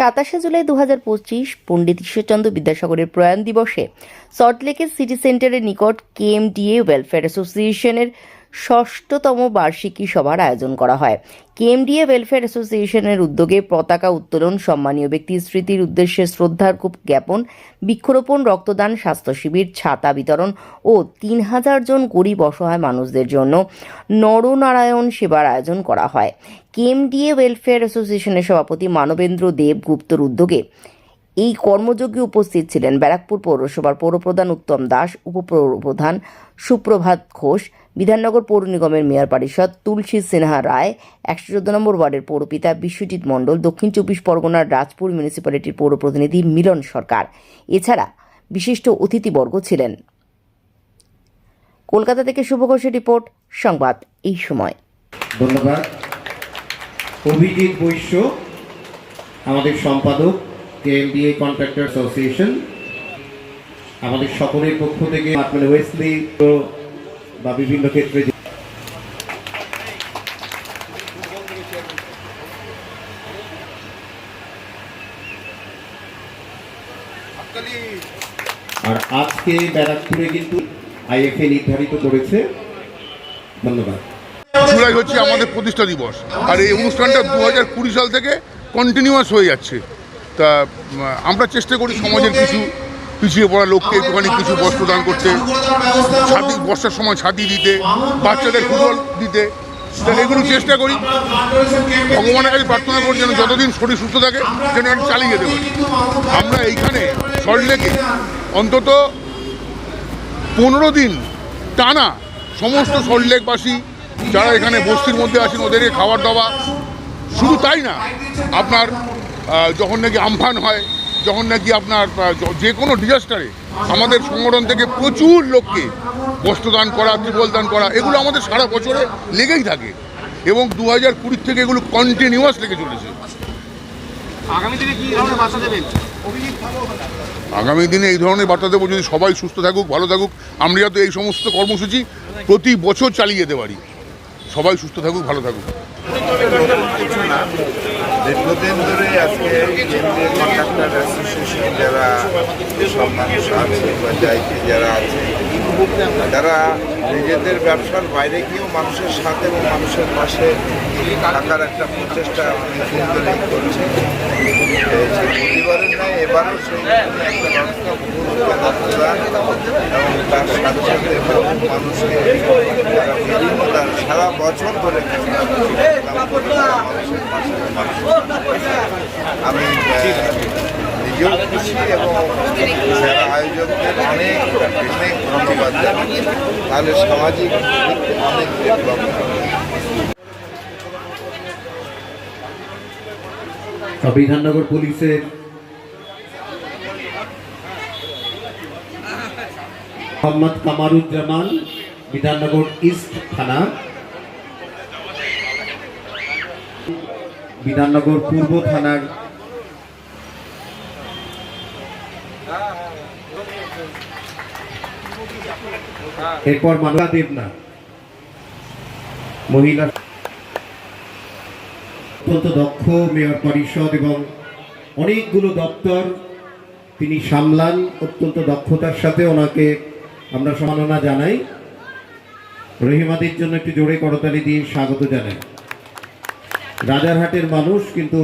সাতাশে জুলাই দু হাজার পঁচিশ পণ্ডিত ঈশ্বরচন্দ্র বিদ্যাসাগরের প্রয়াণ দিবসে সল্টলেকের সিটি সেন্টারের নিকট কেএমডিএ ওয়েলফেয়ার অ্যাসোসিয়েশনের ষষ্ঠতম বার্ষিকী সভার আয়োজন করা হয়। কেএমডিএ ওয়েলফেয়ার অ্যাসোসিয়েশনের উদ্যোগে পতাকা উত্তোলন, সম্মানীয় ব্যক্তির স্মৃতির উদ্দেশ্যে শ্রদ্ধার কূপ জ্ঞাপন, বৃক্ষরোপণ, রক্তদান, স্বাস্থ্য শিবির, ছাতা বিতরণ ও তিন হাজার জন গরিব অসহায় মানুষদের জন্য নরনারায়ণ সেবার আয়োজন করা হয়। কেএমডিএ ওয়েলফেয়ার অ্যাসোসিয়েশনের সভাপতি মানবেন্দ্র দেব গুপ্তর উদ্যোগে এই কর্মযজ্ঞে উপস্থিত ছিলেন ব্যারাকপুর পৌরসভার পৌরপ্রধান উত্তম দাস, উপপৌরপ্রধান সুপ্রভাত ঘোষ, বিধাননগর পৌর নিগমের মেয়র পরিষদ তুলসী সিনহা রায়, একশো চোদ্দ নম্বর ওয়ার্ডের পৌরপিতা বিশ্বজিৎ মণ্ডল, দক্ষিণ চব্বিশ পরগনার রাজপুর মিউনিসিপ্যালিটির পৌর প্রতিনিধি মিলন সরকার। এছাড়া বিশিষ্ট অতিথিবর্গ ছিলেন। কলকাতা থেকে শুভ ঘোষের রিপোর্ট, সংবাদ এই সময়। ধন্যবাদ। অভিজিৎ বৈশ্য, আমাদের সম্পাদক। কেএমডিএ কন্ট্রাক্টর অ্যাসোসিয়েশন আমাদের সকলের পক্ষ থেকে মানে ওয়েস্টলি বা বিভিন্ন ক্ষেত্রে আর আজকে ব্যারাকপুরে কিন্তু আইএফএ নির্ধারিত করেছে। ধন্যবাদ। জুলাই হচ্ছে আমাদের প্রতিষ্ঠা দিবস। আর এই অনুষ্ঠানটা দু হাজার কুড়ি সাল থেকে কন্টিনিউয়াস হয়ে যাচ্ছে। তা আমরা চেষ্টা করি সমাজের কিছু পিছিয়ে পড়া লোককে একটুখানি কিছু বস্ত্র দান করতে ছাতি বর্ষার সময় ছাতি দিতে, বাচ্চাদের ফুটবল দিতে। এগুলো চেষ্টা করি। ভগবানের কাছে প্রার্থনা করি যেন যতদিন শরীর সুস্থ থাকে, যেন এটা চালিয়ে যেতে পারি। আমরা এইখানে সল্টলেকে অন্তত পনেরো দিন টানা সমস্ত সল্টলেকবাসী যারা এখানে বস্তির মধ্যে আছেন, ওদেরকে খাবার দাওয়া শুধু তাই না, আপনার যখন নাকি আমফান হয় যখন নাকি আপনার যে কোনো ডিজাস্টারে আমাদের সংগঠন থেকে প্রচুর লোককে বস্ত্রদান করা ত্রিপল দান করা এগুলো আমাদের সারা বছরে লেগেই থাকে এবং দু হাজার কুড়ির থেকে এগুলো কন্টিনিউয়াস লেগে চলেছে। আগামী দিনে এই ধরনের বার্তা দেবো যদি সবাই সুস্থ থাকুক ভালো থাকুক আমরা তো এই সমস্ত কর্মসূচি প্রতি বছর চালিয়ে যেতে পারি। সবাই সুস্থ থাকুক, ভালো থাকুক। দীর্ঘদিন ধরে আজকে কেন্দ্রীয় কন্ট্রাক্টর অ্যাসোসিয়েশন যারা সব মানুষ আছে বা যাইতে যারা আছে, তারা নিজেদের ব্যবসার বাইরে গিয়েও মানুষের সাথে এবং মানুষের পাশে থাকার একটা প্রচেষ্টা অনেকদিন ধরেই করছে। প্রতিবারের নয় এবারও সেই একটা ব্যবস্থা এবং তার সাথে সাথে মানুষকে বিভিন্ন সারা বছর ধরে আমি নিজেও খুশি এবং আয়োজকদের অনেক অনেক ধন্যবাদ জানাই। তাহলে সামাজিক অনেক বিধাননগর পুলিশের মোহাম্মদ কামারুজ্জামান বিধাননগর ইস্ট থানা। বিধাননগর পূর্ব থানার এরপর মালা দেবনাথ মহিলা অত্যন্ত দক্ষ মেয়র পরিষদ এবং অনেকগুলো দপ্তর তিনি সামলান, অত্যন্ত দক্ষতার সাথে ওনাকে আমরা সম্মাননা জানাই। রহিমাদের জন্য একটু জোরে করতালি দিয়ে স্বাগত জানাই। রাজারহাটের মানুষ কিন্তু